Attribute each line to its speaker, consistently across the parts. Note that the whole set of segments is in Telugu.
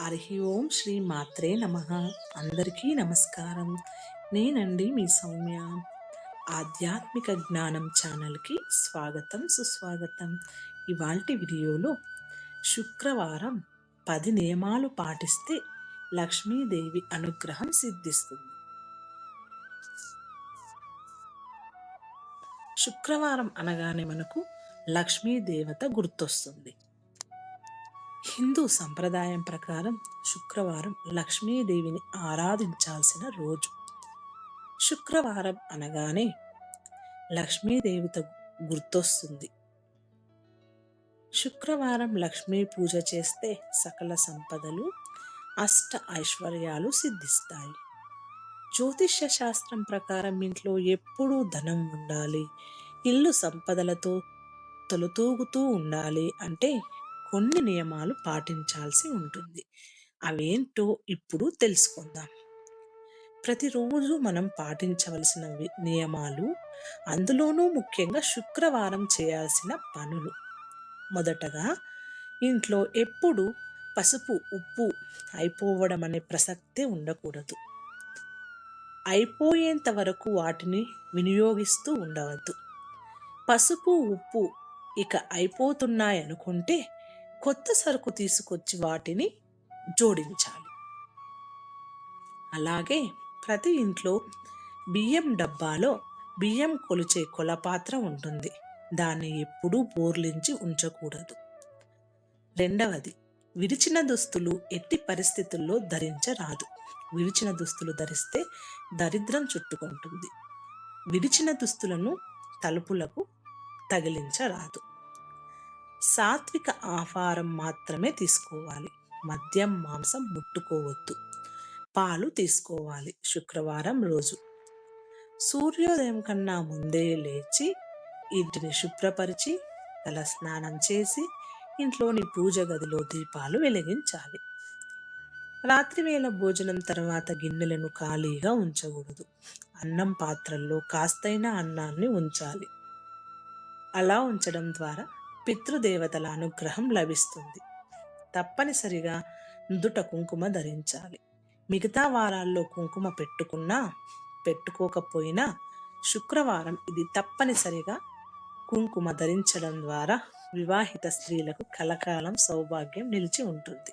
Speaker 1: హరి ఓం శ్రీ మాత్రే నమ. అందరికీ నమస్కారం. నేనండి మీ సౌమ్య. ఆధ్యాత్మిక జ్ఞానం ఛానల్కి స్వాగతం సుస్వాగతం. ఇవాల్టి వీడియోలో శుక్రవారం పది నియమాలు పాటిస్తే లక్ష్మీదేవి అనుగ్రహం సిద్ధిస్తుంది. శుక్రవారం అనగానే మనకు లక్ష్మీదేవత గుర్తొస్తుంది. హిందూ సంప్రదాయం ప్రకారం శుక్రవారం లక్ష్మీదేవిని ఆరాధించాల్సిన రోజు. శుక్రవారం అనగానే లక్ష్మీదేవిత గుర్తొస్తుంది. శుక్రవారం లక్ష్మీ పూజ చేస్తే సకల సంపదలు అష్ట ఐశ్వర్యాలు సిద్ధిస్తాయి. జ్యోతిష్య శాస్త్రం ప్రకారం ఇంట్లో ఎప్పుడూ ధనం ఉండాలి. ఇల్లు సంపదలతో తొలతూగుతూ ఉండాలి అంటే కొన్ని నియమాలు పాటించాల్సి ఉంటుంది. అవేంటో ఇప్పుడు తెలుసుకుందాం. ప్రతిరోజు మనం పాటించవలసిన నియమాలు అందులోనూ ముఖ్యంగా శుక్రవారం చేయాల్సిన పనులు. మొదటగా ఇంట్లో ఎప్పుడు పసుపు ఉప్పు అయిపోవడం అనే ప్రసక్తే ఉండకూడదు. అయిపోయేంత వరకు వాటిని వినియోగిస్తూ ఉండవద్దు. పసుపు ఉప్పు ఇక అయిపోతున్నాయనుకుంటే కొత్త సరుకు తీసుకొచ్చి వాటిని జోడించాలి. అలాగే ప్రతి ఇంట్లో బియ్యం డబ్బాలో బియ్యం కొలిచే కొలపాత్ర ఉంటుంది. దాన్ని ఎప్పుడూ బోర్లించి ఉంచకూడదు. రెండవది విరిచిన దుస్తులు ఎట్టి పరిస్థితుల్లో ధరించరాదు. విరిచిన దుస్తులు ధరిస్తే దరిద్రం చుట్టుకుంటుంది. విరిచిన దుస్తులను తలుపులకు తగిలించరాదు. సాత్విక ఆహారం మాత్రమే తీసుకోవాలి. మద్యం మాంసం ముట్టుకోవద్దు. పాలు తీసుకోవాలి శుక్రవారం రోజు. సూర్యోదయం కన్నా ముందే లేచి ఇంటిని శుభ్రపరిచి తల స్నానం చేసి ఇంట్లోని పూజ గదిలో దీపాలు వెలిగించాలి. రాత్రివేళ భోజనం తర్వాత గిన్నెలను ఖాళీగా ఉంచకూడదు. అన్నం పాత్రల్లో కాస్తైన అన్నాన్ని ఉంచాలి. అలా ఉంచడం ద్వారా పితృదేవతల అనుగ్రహం లభిస్తుంది. తప్పనిసరిగా నుదుట కుంకుమ ధరించాలి. మిగతా వారాల్లో కుంకుమ పెట్టుకున్నా పెట్టుకోకపోయినా శుక్రవారం ఇది తప్పనిసరిగా కుంకుమ ధరించడం ద్వారా వివాహిత స్త్రీలకు కలకాలం సౌభాగ్యం నిలిచి ఉంటుంది.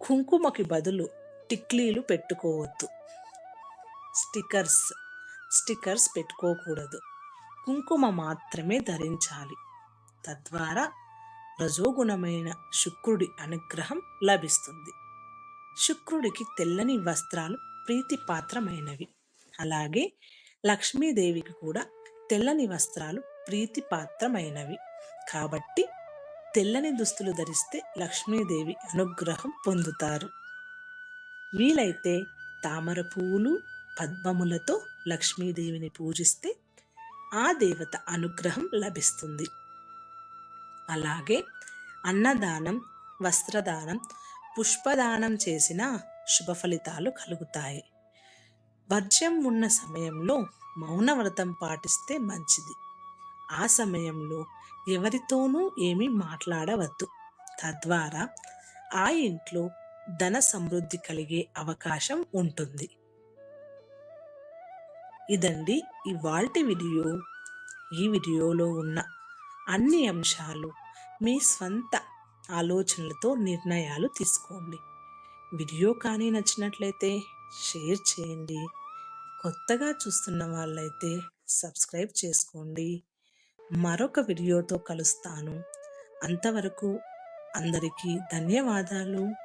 Speaker 1: కుంకుమకి బదులు టిక్లీలు పెట్టుకోవద్దు. స్టిక్కర్స్ స్టిక్కర్స్ పెట్టుకోకూడదు. కుంకుమ మాత్రమే ధరించాలి. తద్వారా రజోగుణమైన శుక్రుడి అనుగ్రహం లభిస్తుంది. శుక్రుడికి తెల్లని వస్త్రాలు ప్రీతిపాత్రమైనవి. అలాగే లక్ష్మీదేవికి కూడా తెల్లని వస్త్రాలు ప్రీతిపాత్రమైనవి. కాబట్టి తెల్లని దుస్తులు ధరిస్తే లక్ష్మీదేవి అనుగ్రహం పొందుతారు. వీలైతే తామర పువ్వులు పద్మములతో లక్ష్మీదేవిని పూజిస్తే ఆ దేవత అనుగ్రహం లభిస్తుంది. అలాగే అన్నదానం వస్త్రదానం పుష్పదానం చేసిన శుభ ఫలితాలు కలుగుతాయి. వర్జ్యం ఉన్న సమయంలో మౌనవ్రతం పాటిస్తే మంచిది. ఆ సమయంలో ఎవరితోనూ ఏమీ మాట్లాడవద్దు. తద్వారా ఆ ఇంట్లో ధన సమృద్ధి కలిగే అవకాశం ఉంటుంది. ఇదండి ఇవాల్టి వీడియో. ఈ వీడియోలో ఉన్న అన్ని అంశాలు మీ స్వంత ఆలోచనలతో నిర్ణయాలు తీసుకోండి. వీడియో కానీ నచ్చినట్లయితే షేర్ చేయండి. కొత్తగా చూస్తున్న వాళ్ళైతే సబ్స్క్రైబ్ చేసుకోండి. మరొక వీడియోతో కలుస్తాను. అంతవరకు అందరికీ ధన్యవాదాలు.